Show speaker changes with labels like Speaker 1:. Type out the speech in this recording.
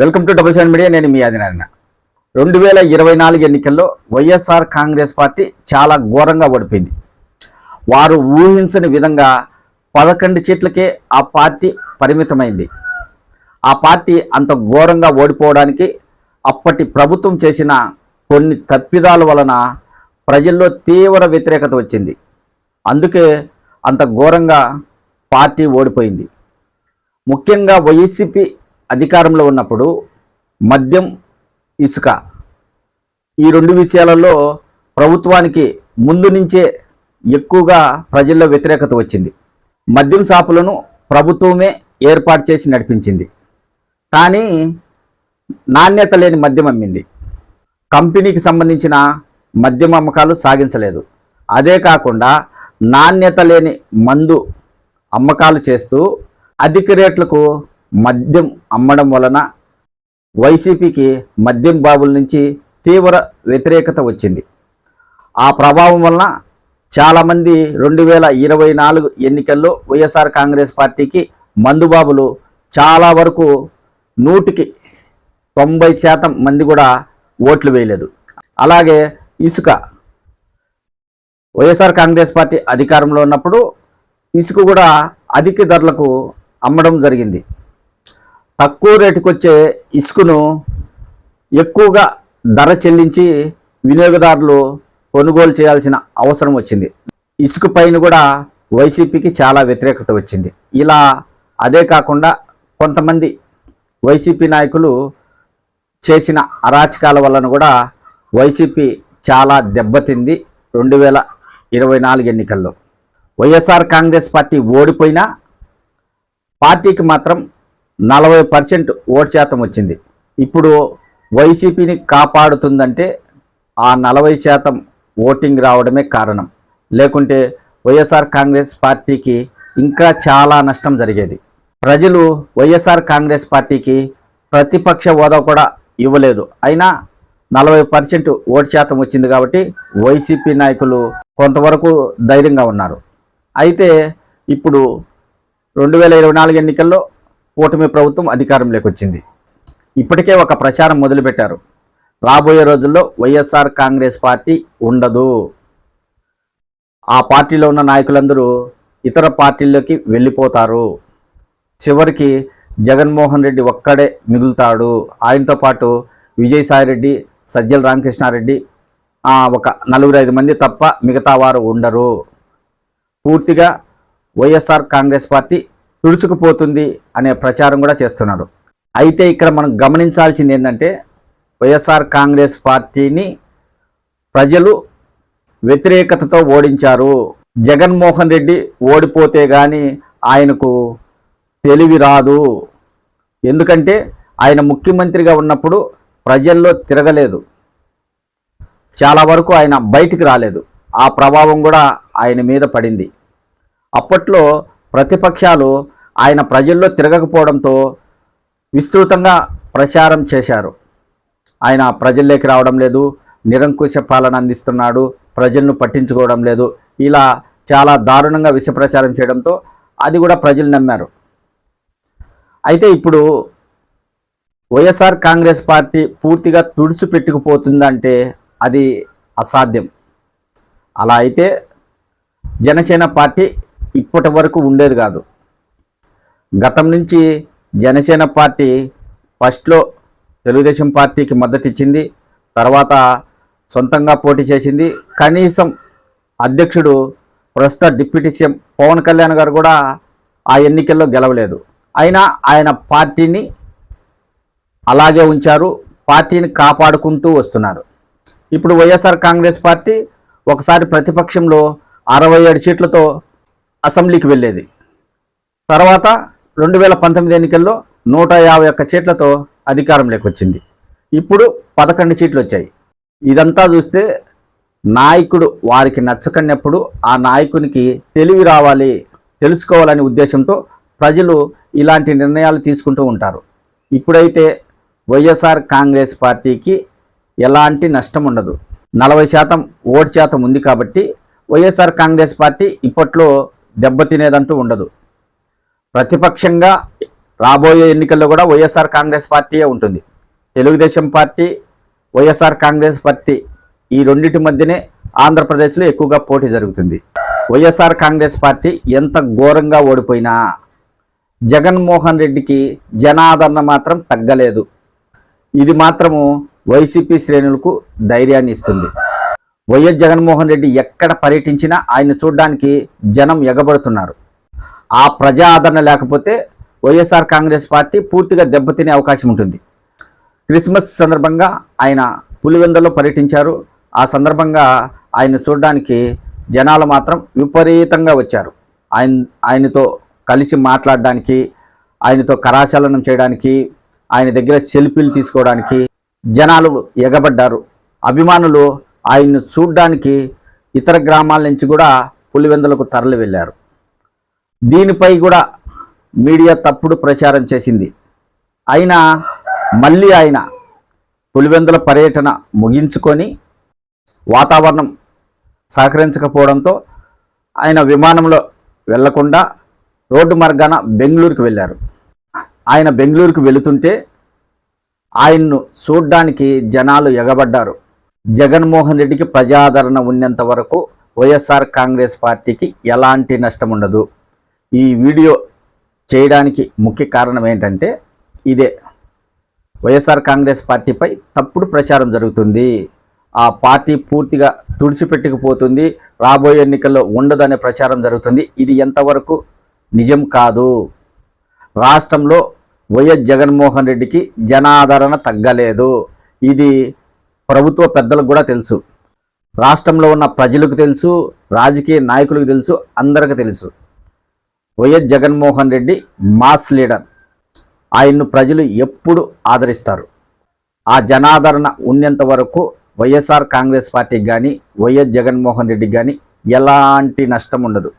Speaker 1: Welcome to double seven media నేను మీ ఆదినారాయణ. రెండు వేల ఇరవై నాలుగు ఎన్నికల్లో వైఎస్ఆర్ కాంగ్రెస్ పార్టీ చాలా ఘోరంగా ఓడిపోయింది. వారు ఊహించని విధంగా పదకొండు సీట్లకే ఆ పార్టీ పరిమితమైంది. ఆ పార్టీ అంత ఘోరంగా ఓడిపోవడానికి అప్పటి ప్రభుత్వం చేసిన కొన్ని తప్పిదాల వలన ప్రజల్లో తీవ్ర వ్యతిరేకత వచ్చింది. అందుకే అంత ఘోరంగా పార్టీ ఓడిపోయింది. ముఖ్యంగా వైసీపీ అధికారంలో ఉన్నప్పుడు మద్యం ఇసుక ఈ రెండు విషయాలలో ప్రభుత్వానికి ముందు నుంచే ఎక్కువగా ప్రజల్లో వ్యతిరేకత వచ్చింది. మద్యం షాపులను ప్రభుత్వమే ఏర్పాటు చేసి నడిపించింది. కానీ నాణ్యత లేని మద్యం అమ్మింది. కంపెనీకి సంబంధించిన మద్యం అమ్మకాలు సాగించలేదు. అదే కాకుండా నాణ్యత లేని మందు అమ్మకాలు చేస్తూ అధిక రేట్లకు మద్యం అమ్మడం వలన వైసీపీకి మద్యం బాబుల నుంచి తీవ్ర వ్యతిరేకత వచ్చింది. ఆ ప్రభావం వలన చాలామంది రెండు వేల ఇరవై నాలుగు ఎన్నికల్లో వైఎస్ఆర్ కాంగ్రెస్ పార్టీకి మందుబాబులు చాలా వరకు నూటికి తొంభై శాతం మంది కూడా ఓట్లు వేయలేదు. అలాగే ఇసుక వైఎస్ఆర్ కాంగ్రెస్ పార్టీ అధికారంలో ఉన్నప్పుడు ఇసుక కూడా అధిక ధరలకు అమ్మడం జరిగింది. తక్కువ రేటుకు వచ్చే ఇసుకను ఎక్కువగా ధర చెల్లించి వినియోగదారులు కొనుగోలు చేయాల్సిన అవసరం వచ్చింది. ఇసుక పైన కూడా వైసీపీకి చాలా వ్యతిరేకత వచ్చింది. ఇలా అదే కాకుండా కొంతమంది వైసీపీ నాయకులు చేసిన అరాచకాల వలన కూడా వైసీపీ చాలా దెబ్బతింది రెండు వేల ఇరవై నాలుగు ఎన్నికల్లో. వైఎస్ఆర్ కాంగ్రెస్ పార్టీ ఓడిపోయినా పార్టీకి మాత్రం నలభై పర్సెంట్ ఓటు శాతం వచ్చింది. ఇప్పుడు వైసీపీని కాపాడుతుందంటే ఆ నలభై శాతం ఓటింగ్ రావడమే కారణం. లేకుంటే వైఎస్ఆర్ కాంగ్రెస్ పార్టీకి ఇంకా చాలా నష్టం జరిగేది. ప్రజలు వైఎస్ఆర్ కాంగ్రెస్ పార్టీకి ప్రతిపక్ష హోదా కూడా ఇవ్వలేదు. అయినా నలభై పర్సెంట్ ఓటు శాతం వచ్చింది కాబట్టి వైసీపీ నాయకులు కొంతవరకు ధైర్యంగా ఉన్నారు. అయితే ఇప్పుడు రెండు వేల ఇరవై నాలుగు ఎన్నికల్లో కూటమి ప్రభుత్వం అధికారంలోకి వచ్చింది. ఇప్పటికే ఒక ప్రచారం మొదలుపెట్టారు. రాబోయే రోజుల్లో వైఎస్ఆర్ కాంగ్రెస్ పార్టీ ఉండదు. ఆ పార్టీలో ఉన్న నాయకులందరూ ఇతర పార్టీల్లోకి వెళ్ళిపోతారు. చివరికి జగన్మోహన్ రెడ్డి ఒక్కడే మిగులుతాడు. ఆయనతో పాటు విజయసాయిరెడ్డి సజ్జల రామకృష్ణారెడ్డి ఒక నలుగురు ఐదు మంది తప్ప మిగతా వారు ఉండరు. పూర్తిగా వైఎస్ఆర్ కాంగ్రెస్ పార్టీ తుడుచుకుపోతుంది అనే ప్రచారం కూడా చేస్తున్నారు. అయితే ఇక్కడ మనం గమనించాల్సింది ఏంటంటే వైఎస్ఆర్ కాంగ్రెస్ పార్టీని ప్రజలు వ్యతిరేకతతో ఓడించారు. జగన్మోహన్ రెడ్డి ఓడిపోతే కానీ ఆయనకు తెలివి రాదు. ఎందుకంటే ఆయన ముఖ్యమంత్రిగా ఉన్నప్పుడు ప్రజల్లో తిరగలేదు. చాలా వరకు ఆయన బయటికి రాలేదు. ఆ ప్రభావం కూడా ఆయన మీద పడింది. అప్పట్లో ప్రతిపక్షాలు ఆయన ప్రజల్లో తిరగకపోవడంతో విస్తృతంగా ప్రచారం చేశారు. ఆయన ప్రజల్లోకి రావడం లేదు నిరంకుశ పాలన అందిస్తున్నాడు ప్రజలను పట్టించుకోవడం లేదు. ఇలా చాలా దారుణంగా విష ప్రచారం చేయడంతో అది కూడా ప్రజలు నమ్మారు. అయితే ఇప్పుడు వైఎస్ఆర్ కాంగ్రెస్ పార్టీ పూర్తిగా తుడిచిపెట్టుకుపోతుందంటే అది అసాధ్యం. అలా అయితే జనసేన పార్టీ ఇప్పటి వరకు ఉండేది కాదు. గతం నుంచి జనసేన పార్టీ ఫస్ట్లో తెలుగుదేశం పార్టీకి మద్దతు ఇచ్చింది తర్వాత సొంతంగా పోటీ చేసింది. కనీసం అధ్యక్షుడు ప్రస్తుత డిప్యూటీ సీఎం పవన్ కళ్యాణ్ గారు కూడా ఆ ఎన్నికల్లో గెలవలేదు. అయినా ఆయన పార్టీని అలాగే ఉంచారు పార్టీని కాపాడుకుంటూ వస్తున్నారు. ఇప్పుడు వైఎస్ఆర్ కాంగ్రెస్ పార్టీ ఒకసారి ప్రతిపక్షంలో అరవై ఏడు సీట్లతో అసెంబ్లీకి వెళ్ళేది. తర్వాత రెండు వేల పంతొమ్మిది ఎన్నికల్లో నూట యాభై ఒక్క సీట్లతో అధికారంలోకి వచ్చింది ఇప్పుడు పదకొండు సీట్లు వచ్చాయి. ఇదంతా చూస్తే నాయకుడు వారికి నచ్చకన్నప్పుడు ఆ నాయకునికి తెలివి రావాలి తెలుసుకోవాలనే ఉద్దేశంతో ప్రజలు ఇలాంటి నిర్ణయాలు తీసుకుంటూ ఉంటారు. ఇప్పుడైతే వైఎస్ఆర్ కాంగ్రెస్ పార్టీకి ఎలాంటి నష్టం ఉండదు. నలభై శాతం ఓటు శాతం ఉంది కాబట్టి వైఎస్ఆర్ కాంగ్రెస్ పార్టీ ఇప్పట్లో దెబ్బతినేదంటూ ఉండదు. ప్రతిపక్షంగా రాబోయే ఎన్నికల్లో కూడా వైఎస్ఆర్ కాంగ్రెస్ పార్టీయే ఉంటుంది. Telugu Desam party YSR Congress party ఈ రెండింటి మధ్యనే ఆంధ్రప్రదేశ్లో ఎక్కువగా పోటీ జరుగుతుంది. వైఎస్ఆర్ కాంగ్రెస్ పార్టీ ఎంత ఘోరంగా ఓడిపోయినా జగన్మోహన్ రెడ్డికి జనాదరణ మాత్రం తగ్గలేదు. ఇది మాత్రము వైసీపీ శ్రేణులకు ధైర్యాన్ని ఇస్తుంది. వైఎస్ జగన్మోహన్ రెడ్డి ఎక్కడ పర్యటించినా ఆయన చూడడానికి జనం ఎగబడుతున్నారు. ఆ ప్రజా ఆదరణ లేకపోతే వైఎస్ఆర్ కాంగ్రెస్ పార్టీ పూర్తిగా దెబ్బతినే అవకాశం ఉంటుంది. క్రిస్మస్ సందర్భంగా ఆయన పులివెందలో పర్యటించారు. ఆ సందర్భంగా ఆయన చూడడానికి జనాలు మాత్రం విపరీతంగా వచ్చారు. ఆయన ఆయనతో కలిసి మాట్లాడడానికి ఆయనతో కరాచలనం చేయడానికి ఆయన దగ్గర సెల్ఫీలు తీసుకోవడానికి జనాలు ఎగబడ్డారు. అభిమానులు ఆయన్ను చూడ్డానికి ఇతర గ్రామాల నుంచి కూడా పులివెందులకు తరలి వెళ్ళారు. దీనిపై కూడా మీడియా తప్పుడు ప్రచారం చేసింది. అయినా మళ్ళీ ఆయన పులివెందుల పర్యటన ముగించుకొని వాతావరణం సహకరించకపోవడంతో ఆయన విమానంలో వెళ్ళకుండా రోడ్డు మార్గాన బెంగళూరుకు వెళ్ళారు. ఆయన బెంగళూరుకు వెళుతుంటే ఆయన్ను చూడ్డానికి జనాలు ఎగబడ్డారు. జగన్మోహన్ రెడ్డికి ప్రజాదరణ ఉన్నంత వరకు వైఎస్ఆర్ కాంగ్రెస్ పార్టీకి ఎలాంటి నష్టం ఉండదు ఈ వీడియో చేయడానికి ముఖ్య కారణం ఏంటంటే ఇదే. వైఎస్ఆర్ కాంగ్రెస్ పార్టీపై తప్పుడు ప్రచారం జరుగుతుంది. ఆ పార్టీ పూర్తిగా తుడిచిపెట్టుకుపోతుంది. రాబోయే ఎన్నికల్లో ఉండదనే ప్రచారం జరుగుతుంది. ఇది ఎంతవరకు నిజం కాదు. రాష్ట్రంలో వైఎస్ జగన్మోహన్ రెడ్డికి జనాదరణ తగ్గలేదు. ఇది ప్రభుత్వ పెద్దలకు కూడా తెలుసు. రాష్ట్రంలో ఉన్న ప్రజలకు తెలుసు. రాజకీయ నాయకులకు తెలుసు. అందరికీ తెలుసు. YS Jaganmohan Reddy mass leader. ఆయన్ను ప్రజలు ఎప్పుడు ఆదరిస్తారు? ఆ జనాదరణ ఉన్నంత వరకు వైఎస్ఆర్ కాంగ్రెస్ పార్టీకి కానీ వైఎస్ జగన్మోహన్ రెడ్డికి కానీ ఎలాంటి నష్టం ఉండదు.